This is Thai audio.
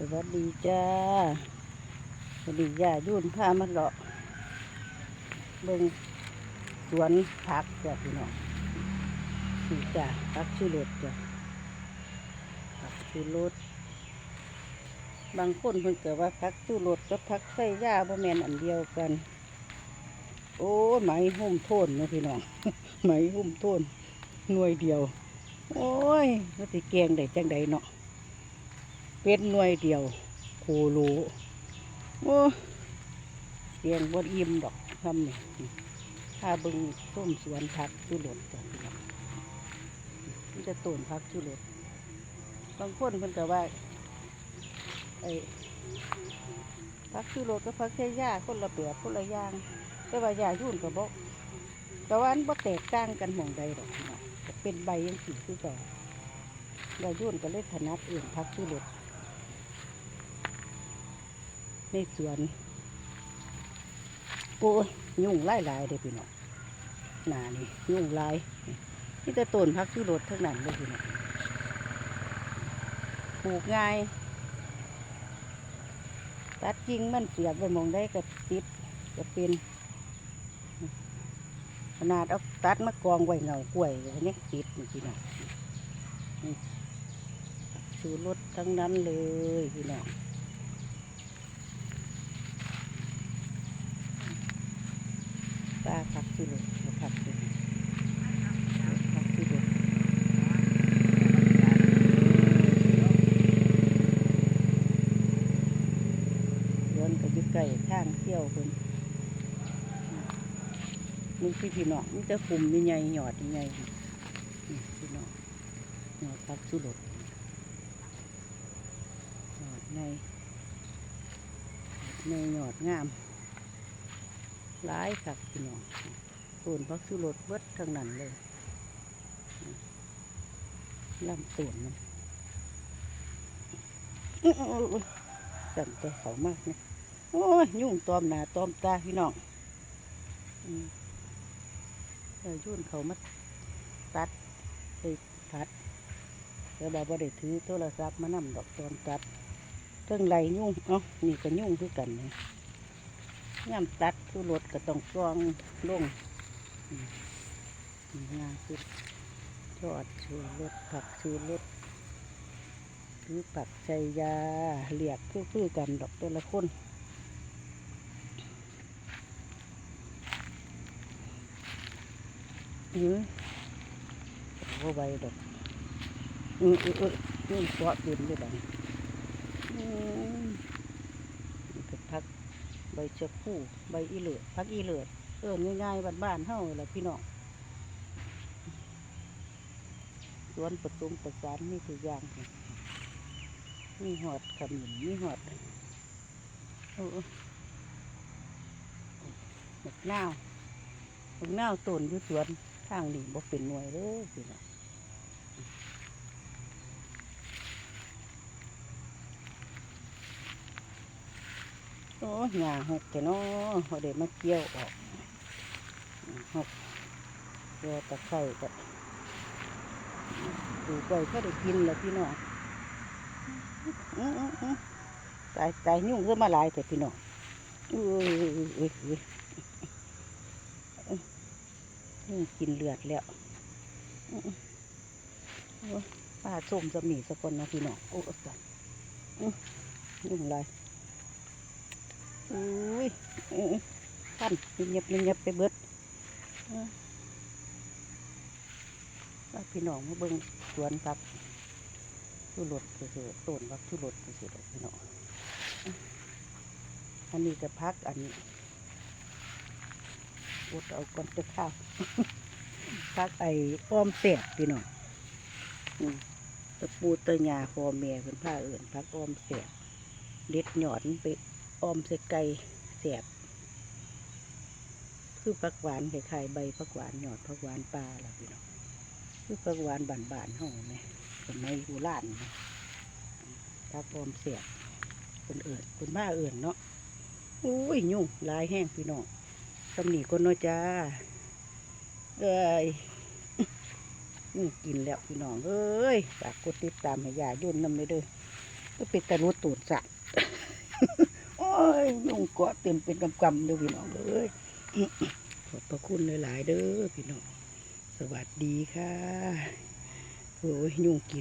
สวัสดีจ้า สวัสดีย่ายุ่นพามาเลาะเบิ่งสวนผักจ้ะพี่น้องนี่จ้ะผักชูรสจ้ะผักชูรสบางคนเพิ่นก็ว่าผักชูรสกับผักไส้ย่าบ่แมนอันเดียวกัน โอ้ไหมหุ้มโทนนะพี่น้องไหมหุ้มโทนหน่วยเดียว โอ้ยว่าสิแกงได้จังใดเนาะ เป็นหน่วยเดียวโคโลโอ้เสียงบนอิ่มดอกทำนี่ถ้าบึงส้มสวนผักจุลดจ้ะพี่น้องมันจะต้นผักจุลดบางคนเพิ่นก็ว่าไอ้ผักจุลดกับผักแค่ย่าคนละแบบคนละย่าง แต่ว่าย่ายุ่นก็บอกแต่ว่าอันบ่แตกต่างกันหม่องใดดอกเป็นใบยังสีคือเก่าย่ายุ่นก็เลยถนัดเอื่นผักจุลด ในสวนโอ้ยยุ่งไล่ลายเด้พี่น้องหนานี่ยุ่งลายนี่แต่ต้นพักที่รถทั้งนั้นเลยพี่น้องปลูกง่าย ตัดกิ่งมันเสียบไปมองได้ก็ติดก็เป็นขนาดเอาตัดมากองไว้เงากล้วยก็ยังติดพี่น้องนี่ชูรถทั้งนั้นเลยพี่น้อง ป ลาผักสิเลยผักสิผักสิเลยเดินก็อยู่ใกล้ทางเที่ยวเพิ่นนี่พี่พี่น้องนี่จะคุมนี่ใหญ่หยอดนี่ใหญ่นี่พี่น้องหยอดผักสุรสหยอดในในหยอดงามหลายคักพี่น้อง ต้นพักสุรสเบิดทั้งนั้นเลยลำต้นมันอื้ออื้อสั่นตัวเขามากนะโอ้ยยุ่งตอมหนาตอมตาพี่น้องเออยุ่นเขามาตัดไปตัดแล้วเราบ่ได้ถือโทรศัพท์มานำดอกตอนตัดเครื่องไรยุ่งเอ้านี่ก็ยุ่งคือกันเนี่ยย่ำตัดคือรถก็ต้องซองลงอืมนี่ งานคือทอดชูรถผักชูรถหรือผักใจยาเหลียกคือๆกันดอกแต่ละคนอือว่าใบดอกอืออืออือนี่เกาะดินด้วยดังอืมนี่ก็ผักใบเชือกผู้ใบอีเหลือดพักอีเหลือ เอินง่ายๆบ้านๆเฮาแหละพี่น้องสวนผสมประสานมีทุกอย่างค่ะมีหอดขมิ้นมีหอดโอ้หมกนาหมกนาต้นอยู่สวนทางนี้บ่เป็นหน่วยเลยพี่น้องโอ้หญ้าหกแต่น้อเขาเด็มาเกี่ยวออก หกเกี่ยตะไคร้กับดูไปก็ได้กินแล้วพี่น้องตายตายยุ่งก็มาหลายแต่พี่น้องอุ้ยอุ้ยอุ้ยอุ้ยยุ่งกินเลือดแล้วป้าส้มจะมีสักคนนะพี่น้องโอ้สัตว์อื้ยุ่งไรอุ้ยเอ้ยท่านเงียบเงียบไปเบิด ว่าพี่น้องมาเบิ่งสวนผักทุรดก็คือต้นผักทุรดก็คือพี่น้องอันนี้จะพักอันนี้อดเอาก่อนจะข้าวพักไอ้อ้อมแสบพี่น้องตะปูตะหยาคอแม่เป็นผ้าเอื่นพักอ้อมแสบเด็ดหยอดไปออมใส่ไก่แสบ คือผักหวานคล้ายๆใบผักหวานหยอดผักหวานปลาล่ะพี่น้องคือผักหวานบานๆเฮาไหมสมัยโบรานะผักออมแสบคนเอื่นคนบ้าเอื่นเนาะอุ้ยยุ่งลายแห้งพี่น้องตำหนิคนเนาะจ้าเอ้ยยุ่งกินแล้วพี่น้องเอ้ยฝากกดติดตามให้ยายุ่นน้ำเลยเด้อก็เป็นตะรุดตูดสัตว์โอ้ยยุ่งเกาะเต็มเป็นกำกำๆเด้อพี่น้องเอ้ย ขอบพระคุณหลาย ๆ เด้อพี่น้อง สวัสดีค่ะ โอ้ยยุ่งกิน